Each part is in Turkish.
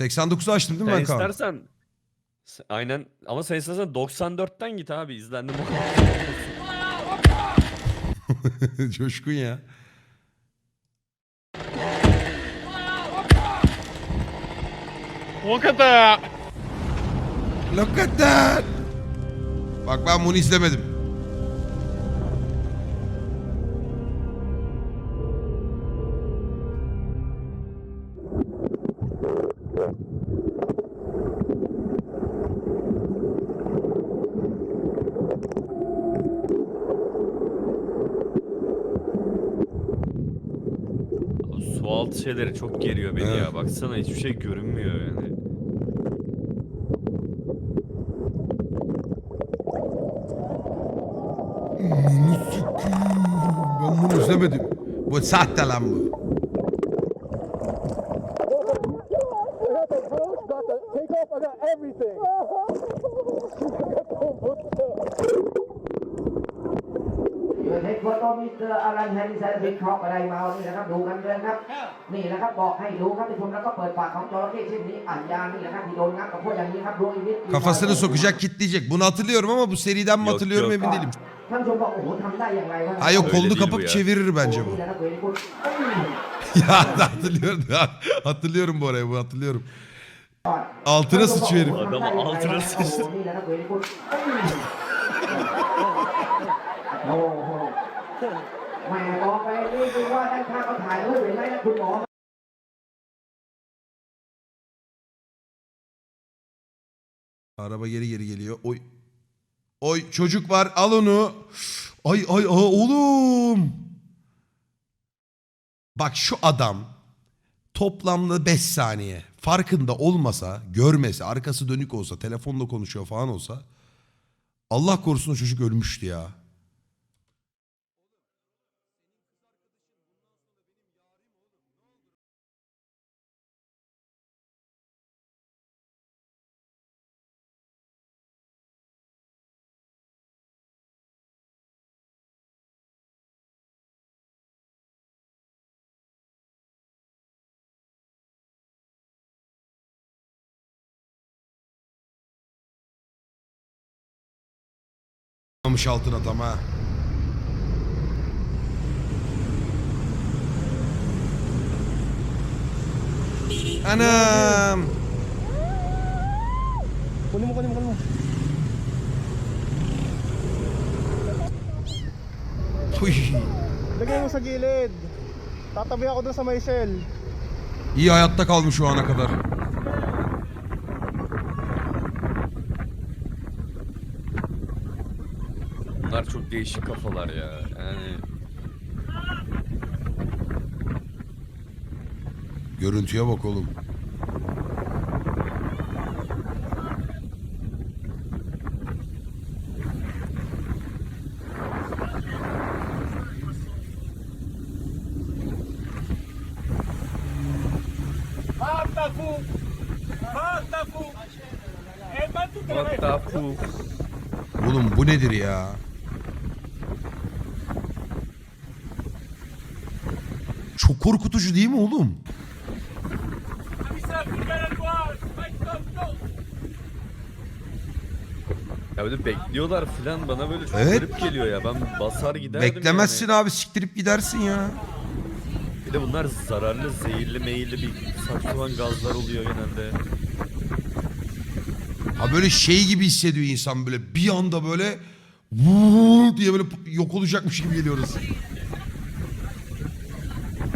89'u açtım değil mi Sen ben Kaan? istersen aynen ama sen istersen 94'ten git abi izlendim. Coşkun ya. O kadar. Look at that. Bak ben bunu izlemedim. Su altı şeyleri çok geriyor beni Evet. ya. Baksana hiçbir şey görünmüyor yani. Ben bunu izlemedim. Bu sahte lan bu. เกิดเหตุว่าต้องมิสเตอร์อารันแฮนดิสันวิเคราะห์อะไรมานี่นะครับดูกันเลยครับ นี่นะครับบอกให้ดูครับท่านผู้ชมแล้วก็เปิดปากของจระเข้เช่นนี้อัญญานี่แหละครับที่โดนงับกับพวกอย่างนี้ครับดวงอีกนิด Kafasını sokacak kitleyecek. Bunu hatırlıyorum ama bu seriden mi Yok, hatırlıyorum yok. emin değilim. ท่านผู้ชมบอกโอ้โหทำได้อย่างไรวะ Ha yok Öyle kolunu değil bu kapıp ya. çevirir bence bu. นี่แหละครับเวรคุณ ya hatırlıyorum. hatırlıyorum bu orayı bu hatırlıyorum. Altına sıçıyor herif. Adam altına sıçtı. โอ้โหนี่แหละครับเวรคุณโอ้โหแหม่บอกไปนี่คือว่าด้านข้างเขาถ่ายรูปเห็นไหมนะคุณหมอ Araba geri geri geliyor. Oy. Oy çocuk var al onu. Ay ay ay oğlum. Bak şu adam toplamda 5 saniye farkında olmasa, görmese, arkası dönük olsa, telefonla konuşuyor falan olsa Allah korusun o çocuk ölmüştü ya. Almış altına tam ha. Anam. Kunin mo, kunin mo, kunin mo. Uy. Lagay mo sa gilid. Tatabi ako dun sa may shell. İyi hayatta kalmış şu ana kadar. Bunlar çok değişik kafalar ya. Yani Görüntüye bak oğlum. what the fuck? Oğlum bu nedir ya? Çok korkutucu değil mi oğlum? Ya böyle bekliyorlar filan bana böyle çok Evet. garip geliyor ya. Ben basar giderdim Beklemezsin yani. abi siktirip gidersin ya. Bir de bunlar zararlı, zehirli, meyilli bir saçma gazlar oluyor genelde. Ha böyle şey gibi hissediyor insan böyle bir anda böyle vuuu diye böyle yok olacakmış gibi geliyoruz.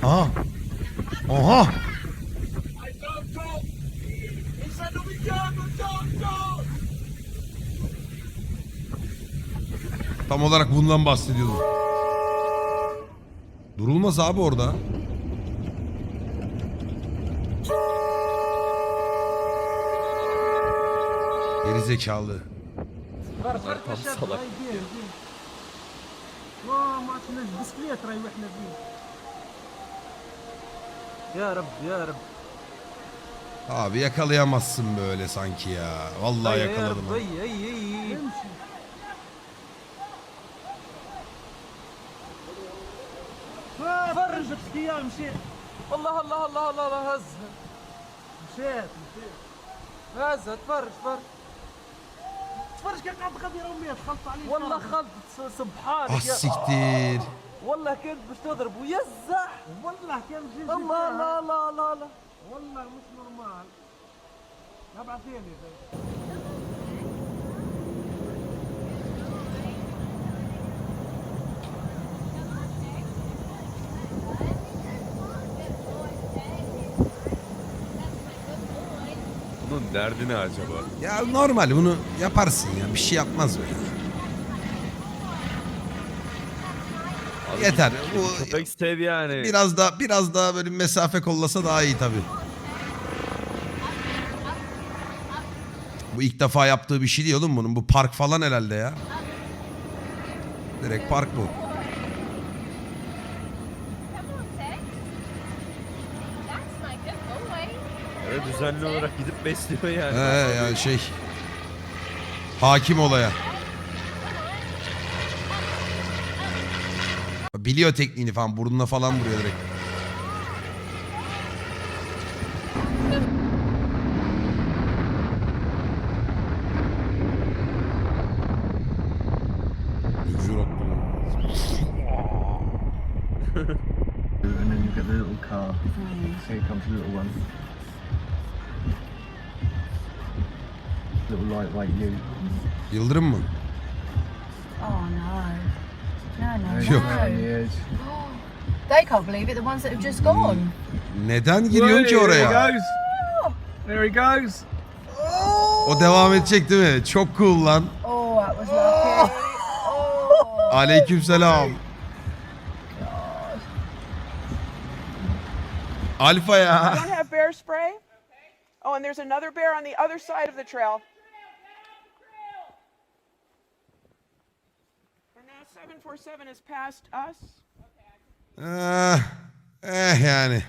Aha. Aha. Tam olarak bundan bahsediyordum. Durulmaz abi orada. Geri zekalı. Tam salak. وما عرفنا البسكليت ريحنا فيه يا رب يا رب Abi yakalayamazsın böyle sanki ya. Vallahi يا yakaladım. رب ha. اي اي اي امشي فرج ايام مشي الله الله الله الله الله هز مشات مشات هزها تفرج تفرج تفرج كيف قاعد تغدي امي دخلت عليه والله خلط سبحانك Ah siktir. والله كنت باش تضرب ويزح والله كان جيل الله لا لا لا لا والله مش نورمال ابعثيني Bunun derdi ne acaba? Ya normal bunu yaparsın ya. Bir şey yapmaz böyle. Yeter. Bu Köpek sev yani. biraz da biraz daha böyle mesafe kollasa daha iyi tabii. Bu ilk defa yaptığı bir şey değil oğlum bunun. Bu park falan herhalde ya. Direkt park bu. Evet, düzenli olarak gidip besliyor yani. He yani şey. Hakim olaya. Biliyor tekniğini falan burnuna falan vuruyor direkt. Ne güzel attı lan. and then you get the little car. So here comes the little one. Little lightweight you. Yıldırım mı? Oh no. No, no, Yok. They can't believe it, the ones that have just gone. Neden giriyorsun ki There he oraya? goes. There he goes. O devam edecek değil mi? Çok cool lan. Oh, that was lucky. Oh. Aleykümselam. Alfa ya. don't have bear spray? Oh, and there's another bear on the other side of the trail. 747 has passed us. Eh, eh yani.